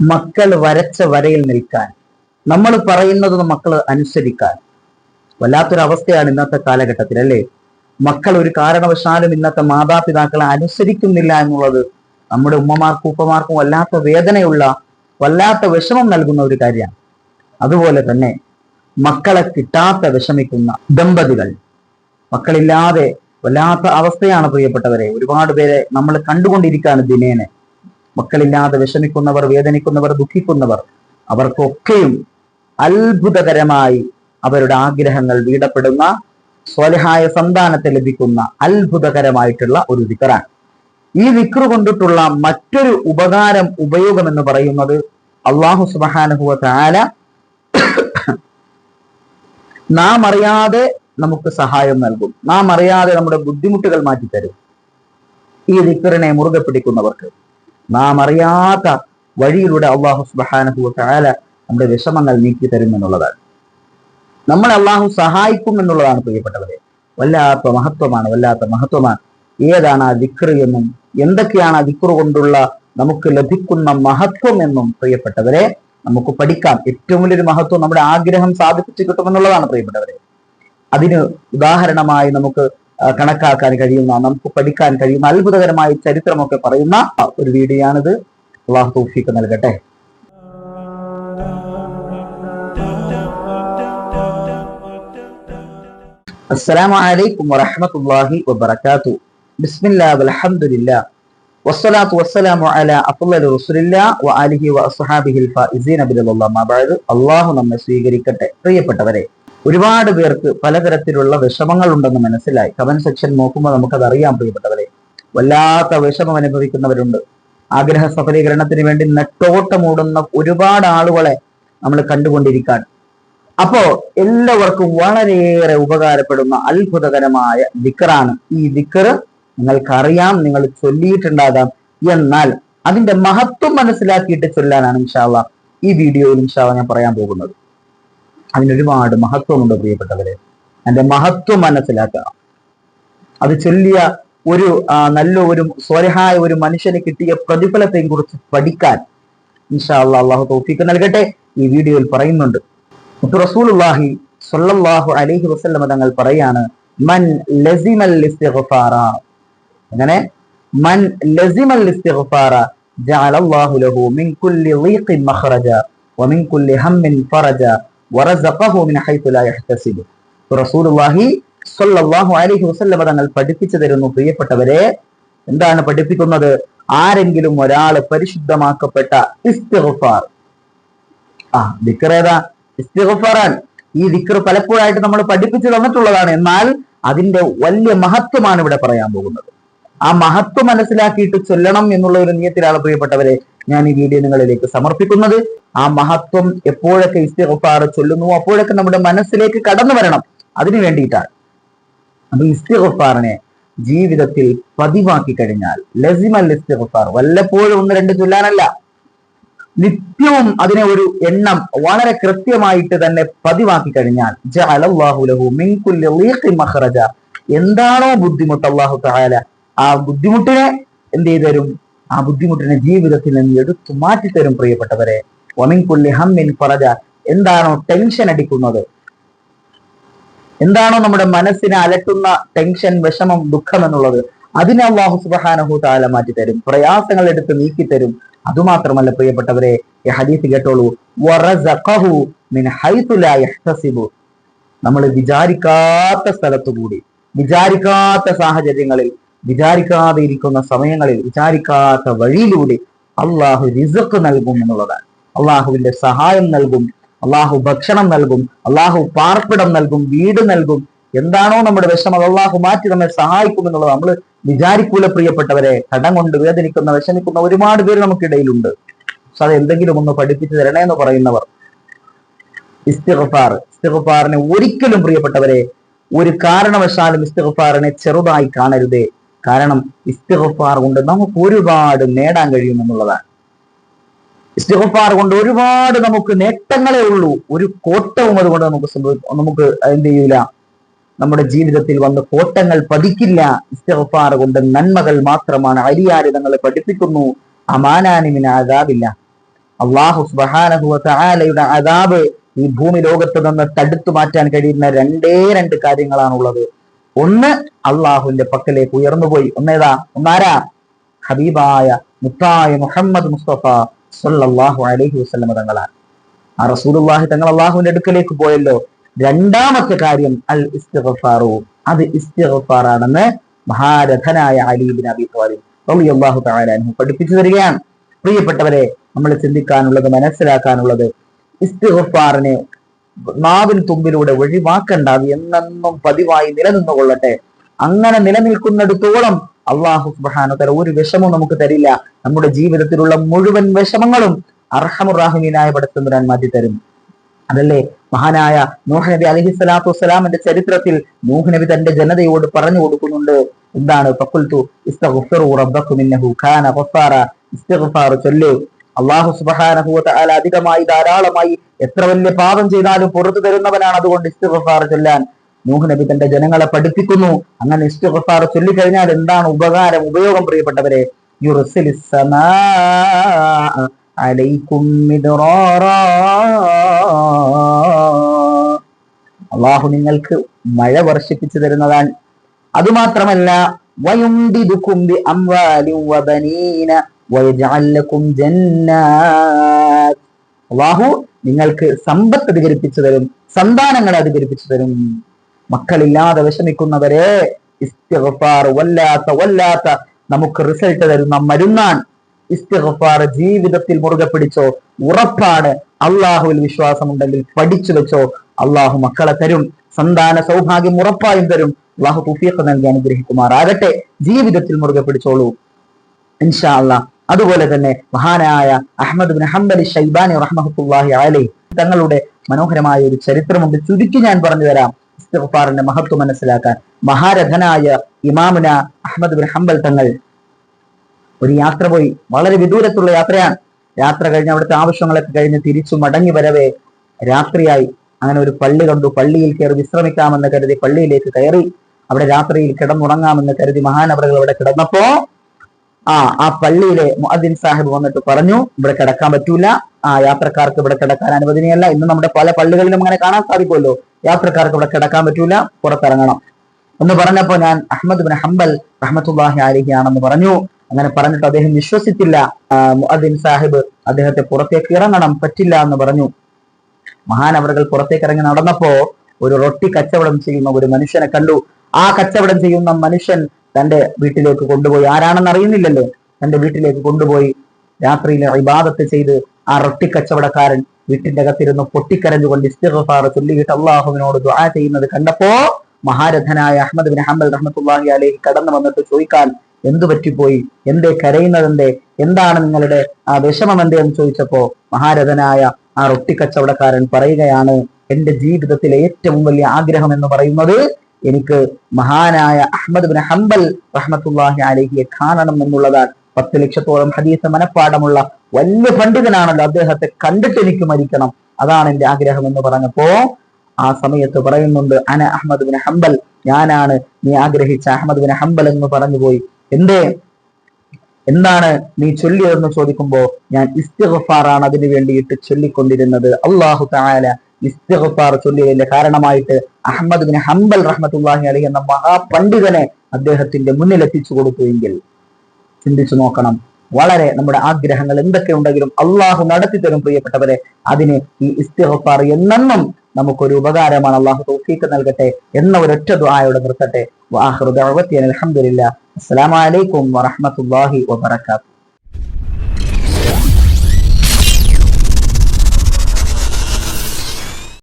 മക്കൾ വരച്ച വരയിൽ നിൽക്കാൻ. നമ്മൾ പറയുന്നത് മക്കൾ അനുസരിക്കാൻ. വല്ലാത്തൊരവസ്ഥയാണ് ഇന്നത്തെ കാലഘട്ടത്തിൽ അല്ലേ? മക്കൾ ഒരു കാരണവശാലും ഇന്നത്തെ മാതാപിതാക്കളെ അനുസരിക്കുന്നില്ല എന്നുള്ളത് നമ്മുടെ ഉമ്മമാർക്കും ഉപ്പമാർക്കും വല്ലാത്ത വേദനയുള്ള വല്ലാത്ത വിഷമം നൽകുന്ന ഒരു കാര്യമാണ്. അതുപോലെ തന്നെ മക്കളെ കിട്ടാത്ത വിഷമിക്കുന്ന ദമ്പതികൾ. മക്കളില്ലാതെ വല്ലാത്ത അവസ്ഥയാണ് പ്രിയപ്പെട്ടവരെ. ഒരുപാട് പേരെ നമ്മൾ കണ്ടുകൊണ്ടിരിക്കുകയാണ് ദിനേനെ. മക്കളില്ലാതെ വിഷമിക്കുന്നവർ വേദനിക്കുന്നവർ ദുഃഖിക്കുന്നവർ അവർക്കൊക്കെയും അത്ഭുതകരമായി അവരുടെ ആഗ്രഹങ്ങൾ വീടപ്പെടുന്ന സ്വലഹായ സന്താനത്തെ ലഭിക്കുന്ന അത്ഭുതകരമായിട്ടുള്ള ഒരു വിക്കറാണ്. ഈ വിക്റ് കൊണ്ടിട്ടുള്ള മറ്റൊരു ഉപകാരം ഉപയോഗം എന്ന് പറയുന്നത് അള്ളാഹു സുബാനുഭവ താല നാം അറിയാതെ നമുക്ക് സഹായം നൽകും. നാം അറിയാതെ നമ്മുടെ ബുദ്ധിമുട്ടുകൾ മാറ്റിത്തരും. ഈ ദിക്കറിനെ മുറുകെ പിടിക്കുന്നവർക്ക്. നാം അറിയാത്ത വഴിയിലൂടെ അള്ളാഹു സുബാനഹു താല നമ്മുടെ വിഷമങ്ങൾ നീക്കി തരും എന്നുള്ളതാണ്. നമ്മളെ അള്ളാഹു സഹായിക്കും എന്നുള്ളതാണ് പ്രിയപ്പെട്ടവരെ. വല്ലാത്ത മഹത്വമാണ് വല്ലാത്ത മഹത്വമാണ്. ഏതാണ് ആ ദിക്റ് എന്നും എന്തൊക്കെയാണ് ആ ദിക്റ് കൊണ്ടുള്ള നമുക്ക് ലഭിക്കുന്ന മഹത്വം എന്നും പ്രിയപ്പെട്ടവരെ നമുക്ക് പഠിക്കാം. ഏറ്റവും വലിയൊരു മഹത്വം നമ്മുടെ ആഗ്രഹം സാധിപ്പിച്ചു കിട്ടുമെന്നുള്ളതാണ് പ്രിയപ്പെട്ടവരെ. അതിന് ഉദാഹരണമായി നമുക്ക് കണക്കാക്കാൻ കഴിയുന്ന നമുക്ക് പഠിക്കാൻ കഴിയുന്ന അത്ഭുതകരമായ ചരിത്രമൊക്കെ പറയുന്ന ഒരു വീഡിയോയാണിത്. അള്ളാഹു തൗഫീഖ് നൽകട്ടെ. അസ്സലാമു അലൈക്കും വറഹ്മത്തുള്ളാഹി വബറകാതു വസ്സലാത്തു വസ്സലാമു അല്ലാഹു നമ്മെ സ്വീകരിക്കട്ടെ. പ്രിയപ്പെട്ടവരെ ഒരുപാട് പേർക്ക് പലതരത്തിലുള്ള വിഷമങ്ങൾ ഉണ്ടെന്ന് മനസ്സിലായി. കമന്റ് സെക്ഷൻ നോക്കുമ്പോൾ നമുക്കത് അറിയാം പ്രിയപ്പെട്ടവരെ. വല്ലാത്ത വിഷമം അനുഭവിക്കുന്നവരുണ്ട് ആഗ്രഹ സഫലീകരണത്തിന് വേണ്ടി നെട്ടോട്ടമോടുന്ന ഒരുപാട് ആളുകളെ നമ്മൾ കണ്ടുകൊണ്ടിരിക്കാൻ. അപ്പോ എല്ലാവർക്കും വളരെയേറെ ഉപകാരപ്പെടുന്ന അത്ഭുതകരമായ ദിക്കറാണ്. ഈ ദിക്കറ് നിങ്ങൾക്കറിയാം നിങ്ങൾ ചൊല്ലിയിട്ടുണ്ടാകാം. എന്നാൽ അതിന്റെ മഹത്വം മനസ്സിലാക്കിയിട്ട് ചൊല്ലാനാണ് ഇൻഷാല്ല ഈ വീഡിയോയിൽ ഇൻഷാല്ല ഞാൻ പറയാൻ പോകുന്നത്. അതിനൊരുപാട് മഹത്വമുണ്ട് പ്രിയപ്പെട്ടവരെ. അതിന്റെ മഹത്വം മനസ്സിലാക്കുക. അത് ചൊല്ലിയ ഒരു നല്ല ഒരു സ്വരഹായ ഒരു മനുഷ്യന് കിട്ടിയ പ്രതിഫലത്തെയും കുറിച്ച് പഠിക്കാൻ ഇൻഷാല്ല അള്ളാഹു തൗഫീഖ് നൽകട്ടെ ഈ വീഡിയോയിൽ പറയുന്നുണ്ട്. റസൂലുള്ളാഹി സ്വല്ലല്ലാഹു അലൈഹി വസല്ലമ തങ്ങൾ പറയാണ് മൻ ലസിമൽ ഇസ്തിഗ്ഫാറ. അങ്ങനെ മൻ ലസിമൽ ഇസ്തിഗ്ഫാറ ജഅലല്ലാഹു ലഹു മിൻ കുല്ലി ളീഖിൻ മഖ്റജ വമിൻ കുല്ലി ഹമ്മിൻ ഫറജ റസൂലുള്ളാഹി സ്വല്ലല്ലാഹു അലൈഹി വസല്ലമ തങ്ങൾ പഠിപ്പിച്ചു തരുന്നു പ്രിയപ്പെട്ടവരെ. എന്താണ് പഠിപ്പിക്കുന്നത്? ആരെങ്കിലും ഒരാൾ പരിശുദ്ധമാക്കപ്പെട്ട ഇസ്തിഗ്ഫാർ. ആ ദിക്ർ ഏതാ? ഇസ്തിഗ്ഫാറാൻ ഈ ദിക്ർ പലപ്പോഴായിട്ട് നമ്മൾ പഠിപ്പിച്ചു തന്നിട്ടുള്ളതാണ്. എന്നാൽ അതിന്റെ വലിയ മഹത്വമാണ് ഇവിടെ പറയാൻ പോകുന്നത്. ആ മഹത്വം മനസ്സിലാക്കിയിട്ട് ചൊല്ലണം എന്നുള്ള ഒരു നിയത്തിലാണ് പ്രിയപ്പെട്ടവരെ ഞാൻ ഈ വീഡിയോ നിങ്ങളിലേക്ക് സമർപ്പിക്കുന്നത്. ആ മഹത്വം എപ്പോഴൊക്കെ ഇസ്തിഗ്ഫാർ ചൊല്ലുന്നു അപ്പോഴൊക്കെ നമ്മുടെ മനസ്സിലേക്ക് കടന്നു വരണം. അതിനു വേണ്ടിയിട്ടാണ്. അപ്പൊ ഇസ്തിഹഫാറിനെ ജീവിതത്തിൽ പതിവാക്കി കഴിഞ്ഞാൽ ലസിമൽ ഇസ്തിഗ്ഫാർ വല്ലപ്പോഴും ഒന്ന് രണ്ട് ചൊല്ലാനല്ല. നിത്യവും അതിനെ ഒരു എണ്ണം വളരെ കൃത്യമായിട്ട് തന്നെ പതിവാക്കി കഴിഞ്ഞാൽ എന്താണോ ബുദ്ധിമുട്ട് അള്ളാഹു തആല ആ ബുദ്ധിമുട്ടിനെ എന്ത് ചെയ്തു തരും? ആ ബുദ്ധിമുട്ടിനെ ജീവിതത്തിൽ നിന്ന് എടുത്തു മാറ്റി തരും പ്രിയപ്പെട്ടവരെ ഒമിൻകുല്ലി ഹമ്മിൻ ഫറജ. എന്താണോ ടെൻഷൻ അടിക്കുന്നത്? എന്താണോ നമ്മുടെ മനസ്സിനെ അലട്ടുന്ന ടെൻഷൻ വിഷമം ദുഃഖം എന്നുള്ളത് അതിനെ അള്ളാഹു സുബഹാനഹു താല മാറ്റി തരും പ്രയാസങ്ങൾ എടുത്ത് നീക്കി തരും അതുമാത്രമല്ല പ്രിയപ്പെട്ടവരെ ഈ ഹദീസ് കേട്ടോളൂ. നമ്മൾ വിചാരിക്കാത്ത സ്ഥലത്തു കൂടി വിചാരിക്കാത്ത സാഹചര്യങ്ങളിൽ വിചാരിക്കാതെ ഇരിക്കുന്ന സമയങ്ങളിൽ വിചാരിക്കാത്ത വഴിയിലൂടെ അള്ളാഹു റിസക്ക് നൽകും എന്നുള്ളതാണ്. അള്ളാഹുവിന്റെ സഹായം നൽകും അള്ളാഹു ഭക്ഷണം നൽകും അള്ളാഹു പാർപ്പിടം നൽകും വീട് നൽകും. എന്താണോ നമ്മുടെ വിഷമം അത് അള്ളാഹു മാറ്റി നമ്മെ സഹായിക്കും എന്നുള്ളത് നമ്മൾ വിചാരിക്കൂല പ്രിയപ്പെട്ടവരെ. കടം കൊണ്ട് വേദനിക്കുന്ന വിഷമിക്കുന്ന ഒരുപാട് പേര് നമുക്കിടയിലുണ്ട് പക്ഷെ അത് എന്തെങ്കിലും ഒന്ന് പഠിപ്പിച്ചു തരണേ എന്ന് പറയുന്നവർ. ഇസ്തിഗ്ഫാർ. ഇസ്തിഗ്ഫാറിനെ ഒരിക്കലും പ്രിയപ്പെട്ടവരെ ഒരു കാരണവശാലും ഇസ്തിഗ്ഫാറിനെ ചെറുതായി കാണരുതേ. കാരണം ഇസ്തിഗ്ഫാർ കൊണ്ട് നമുക്ക് ഒരുപാട് നേടാൻ കഴിയും എന്നുള്ളതാണ്. ഇസ്തിഗ്ഫാർ കൊണ്ട് ഒരുപാട് നമുക്ക് നേട്ടങ്ങളേ ഉള്ളൂ. ഒരു കോട്ടവും അതുകൊണ്ട് നമുക്ക് നമുക്ക് എന്ത് ചെയ്യൂല. നമ്മുടെ ജീവിതത്തിൽ വന്ന് കോട്ടങ്ങൾ പതിക്കില്ല. ഇസ്തിഗ്ഫാർ കൊണ്ട് നന്മകൾ മാത്രമാണ്. അരിയാരിതങ്ങളെ പഠിപ്പിക്കുന്നു. അമാനാനിമിന് ആകാവില്ല അള്ളാഹു സുബാനഹുലയുടെ അതാബ് ഈ ഭൂമി ലോകത്ത് നിന്ന് തടുത്തു മാറ്റാൻ കഴിയുന്ന രണ്ടേ രണ്ട് കാര്യങ്ങളാണുള്ളത്. ഒന്ന് അള്ളാഹുവിന്റെ പക്കലേക്ക് ഉയർന്നുപോയി ഒന്നേതാ ഒന്നാരാ ഹബീബായ മുത്തായ മുഹമ്മദ് മുസ്തഫ സല്ലല്ലാഹു അലഹി വസ്ലമ തങ്ങളാണ്. ആ റസൂലുള്ളാഹി തങ്ങൾ അള്ളാഹുവിന്റെ അടുക്കലേക്ക് പോയല്ലോ. രണ്ടാമത്തെ കാര്യം അൽ ഇസ്തിഗ്ഫാറു. അത് ഇസ്തിഗ്ഫാറാണെന്ന് മഹാരഥനായ അലീബിൻ അബി ത്വാലിബ് റളിയല്ലാഹു തആല പഠിപ്പിച്ചു തരികയാണ്. പ്രിയപ്പെട്ടവരെ നമ്മൾ ചിന്തിക്കാനുള്ളത് മനസ്സിലാക്കാനുള്ളത് ഇസ്തിഗ്ഫാറിനെ നാവിൻ തുമ്പിലൂടെ ഒഴിവാക്കണ്ട അത് എന്നെന്നും പതിവായി നിലനിന്നുകൊള്ളട്ടെ. അങ്ങനെ നിലനിൽക്കുന്നിടത്തോളം അള്ളാഹു സുബാനോത്തര ഒരു വിഷമവും നമുക്ക് തരില്ല. നമ്മുടെ ജീവിതത്തിലുള്ള മുഴുവൻ വിഷമങ്ങളും അർഹമുറാഹിമീനായ പടത്തുന്നവരാൻ മാറ്റി തരും അതല്ലേ? മഹാനായ നൂഹ് നബി അലഹി സ്വലാത്തു വസ്സലാമിന്റെ ചരിത്രത്തിൽ നൂഹ് നബി തന്റെ ജനതയോട് പറഞ്ഞു കൊടുക്കുന്നുണ്ട്. എന്താണ്? ചൊല്ലു. അള്ളാഹു സുബ്ഹാനഹു വതആല അധികമായി ധാരാളമായി എത്ര വലിയ പാപം ചെയ്താലും പുറത്തു തരുന്നവനാണ്. അതുകൊണ്ട് ഇസ്തിഗ്ഫാർ ചൊല്ലാൻ നൂഹ് നബി തന്റെ ജനങ്ങളെ പഠിപ്പിക്കുന്നു. അങ്ങനെ ഇസ്തിഗ്ഫാർ ചൊല്ലിക്കഴിഞ്ഞാൽ എന്താണ് ഉപകാരം ഉപയോഗം പ്രിയപ്പെട്ടവരെ? അള്ളാഹു നിങ്ങൾക്ക് മഴ വർഷിപ്പിച്ചു തരുന്നതാണ് അതുമാത്രമല്ല അള്ളാഹു നിങ്ങൾക്ക് സമ്പത്ത് അധികരിപ്പിച്ചു തരും സന്താനങ്ങളെ അധികരിപ്പിച്ചു തരും. മക്കളില്ലാതെ വിഷമിക്കുന്നവരെ വല്ലാത്ത വല്ലാത്ത നമുക്ക് റിസൾട്ട് തരുന്ന മരുന്നാണ് ഇസ്തിഗ്ഫാർ ജീവിതത്തിൽ മുറുകെ പിടിച്ചോ ഉറപ്പാണ്. അള്ളാഹുവിൽ വിശ്വാസമുണ്ടെങ്കിൽ പഠിച്ചു വെച്ചോ അള്ളാഹു മക്കളെ തരും സന്താന സൗഭാഗ്യം ഉറപ്പായും തരും. അള്ളാഹു തുഫീഖ് നൽകി അനുഗ്രഹിക്കുമാറാകട്ടെ. ജീവിതത്തിൽ മുറുകെ പിടിച്ചോളൂ. ഇൻഷാ അള്ളാഹ് അതുപോലെ തന്നെ മഹാനായ അഹമ്മദ് ബിൻ ഹംബലി ഷൈബാനി റഹ്മത്തുല്ലാഹി അലി തങ്ങളുടെ മനോഹരമായ ഒരു ചരിത്രമുണ്ട്. ചുരുക്കി ഞാൻ പറഞ്ഞു തരാം. ഇസ്തിഗ്ഫാറിന്റെ മഹത്വം മനസ്സിലാക്കാൻ. മഹാരഥനായ ഇമാമുന അഹമ്മദ് ബിൻ ഹംബൽ തങ്ങൾ ഒരു യാത്ര പോയി. വളരെ വിദൂരത്തുള്ള യാത്രയാണ്. യാത്ര കഴിഞ്ഞ് അവിടുത്തെ ആവശ്യങ്ങളൊക്കെ കഴിഞ്ഞ് തിരിച്ചു മടങ്ങി വരവേ രാത്രിയായി. അങ്ങനെ ഒരു പള്ളി കണ്ടു. പള്ളിയിൽ കയറി വിശ്രമിക്കാമെന്ന് കരുതി പള്ളിയിലേക്ക് കയറി. അവിടെ രാത്രിയിൽ കിടന്നുറങ്ങാമെന്ന് കരുതി മഹാനവറുകൾ അവിടെ കിടന്നപ്പോ ആ ആ പള്ളിയിലെ മുഅദ്ദിൻ സാഹിബ് വന്നിട്ട് പറഞ്ഞു ഇവിടെ കിടക്കാൻ പറ്റൂല. ആ യാത്രക്കാർക്ക് ഇവിടെ കിടക്കാൻ അനുവദനീയല്ല. ഇന്ന് നമ്മുടെ പല പള്ളികളിലും അങ്ങനെ കാണാൻ സാധിക്കുമല്ലോ. യാത്രക്കാർക്ക് ഇവിടെ കിടക്കാൻ പറ്റൂല. പുറത്തിറങ്ങണം. എന്ന് പറഞ്ഞപ്പോ ഞാൻ അഹമ്മദ് ബിൻ ഹംബൽ റഹ്മത്തുല്ലാഹി അലിഹി ആണെന്ന് പറഞ്ഞു. അങ്ങനെ പറഞ്ഞിട്ട് അദ്ദേഹം വിശ്വസിച്ചില്ല. മുഅദ്ദിൻ സാഹിബ് അദ്ദേഹത്തെ പുറത്തേക്ക് ഇറങ്ങണം. പറ്റില്ല എന്ന് പറഞ്ഞു. മഹാനവറുകൾ പുറത്തേക്ക് ഇറങ്ങി നടന്നപ്പോ ഒരു റൊട്ടി കച്ചവടം ചെയ്യുന്ന ഒരു മനുഷ്യനെ കണ്ടു. ആ കച്ചവടം ചെയ്യുന്ന മനുഷ്യൻ തന്റെ വീട്ടിലേക്ക് കൊണ്ടുപോയി. ആരാണെന്ന് അറിയുന്നില്ലല്ലോ. തന്റെ വീട്ടിലേക്ക് കൊണ്ടുപോയി. രാത്രിയിൽ ഇബാദത്ത് ചെയ്ത് ആ റൊട്ടിക്കച്ചവടക്കാരൻ വീട്ടിന്റെ അകത്തിരുന്ന് പൊട്ടിക്കരഞ്ഞുകൊണ്ട് ഇസ്തിഗ്ഫാർ ചൊല്ലിയിട്ട് അള്ളാഹുവിനോട് ദുആ ചെയ്യുന്നത് കണ്ടപ്പോ മഹാരഥനായ അഹമ്മദ് ബിൻ ഹംബൽ റഹ്മത്തുള്ളാഹി അലൈഹി കടന്നു വന്നിട്ട് ചോദിക്കാൻ എന്തു പറ്റിപ്പോയി? എന്തേ കരയുന്നതെന്തേ എന്താണ് നിങ്ങളുടെ ആ വിഷമം എന്തേ? എന്ന് ചോദിച്ചപ്പോ മഹാരഥനായ ആ റൊട്ടിക്കച്ചവടക്കാരൻ പറയുകയാണ് എന്റെ ജീവിതത്തിലെ ഏറ്റവും വലിയ ആഗ്രഹം എന്ന് പറയുന്നത് എനിക്ക് മഹാനായ അഹമ്മദ് ബിൻ ഹംബൽ റഹ്മത്തുള്ളാഹി അലഹിയെ കാണണം എന്നുള്ളതാണ് പത്ത് ലക്ഷത്തോളം ഹദീസ് മനഃപ്പാടമുള്ള വലിയ പണ്ഡിതനാണല്ലോ അദ്ദേഹത്തെ കണ്ടിട്ട് എനിക്ക് മരിക്കണം. അതാണ് എന്റെ ആഗ്രഹം എന്ന് പറഞ്ഞപ്പോ ആ സമയത്ത് പറയുന്നുണ്ട് അന അഹമ്മദ് ബിൻ ഹംബൽ ഞാനാണ് നീ ആഗ്രഹിച്ച അഹമ്മദ് ബിൻ ഹംബൽ എന്ന് പറഞ്ഞു പോയി. എന്തേ? എന്താണ് നീ ചൊല്ലിയതെന്ന് ചോദിക്കുമ്പോ ഞാൻ ഇസ്തിഗ്ഫാറാണ് അതിനു വേണ്ടിയിട്ട് ചൊല്ലിക്കൊണ്ടിരുന്നത്. അള്ളാഹു താല ഇസ്തിഗ്ഫാർ ചൊല്ലിയതിന്റെ കാരണമായിട്ട് അഹമ്മദ് ബിൻ ഹംബൽ റഹ്മത്തുള്ളാഹി അലി എന്ന മഹാപണ്ഡിതനെ അദ്ദേഹത്തിന്റെ മുന്നിൽ എത്തിച്ചു കൊടുത്തുവെങ്കിൽ ചിന്തിച്ചു നോക്കണം. വളരെ നമ്മുടെ ആഗ്രഹങ്ങൾ എന്തൊക്കെ ഉണ്ടെങ്കിലും അള്ളാഹു നടത്തി തരും പ്രിയപ്പെട്ടവരെ അതിന് ഈ ഇസ്തിഗ്ഫാർ എന്നെന്നും നമുക്കൊരു ഉപകാരമാണ്. അള്ളാഹു തോഫീക്ക് നൽകട്ടെ എന്ന ഒരൊറ്റ ദുആയോടെ നിർത്തട്ടെ. വാഹൃദ അൽഹംദുലില്ലാ അസ്സലാമു അലൈക്കും വറഹ്മത്തുള്ളാഹി വബറകാതുഹു.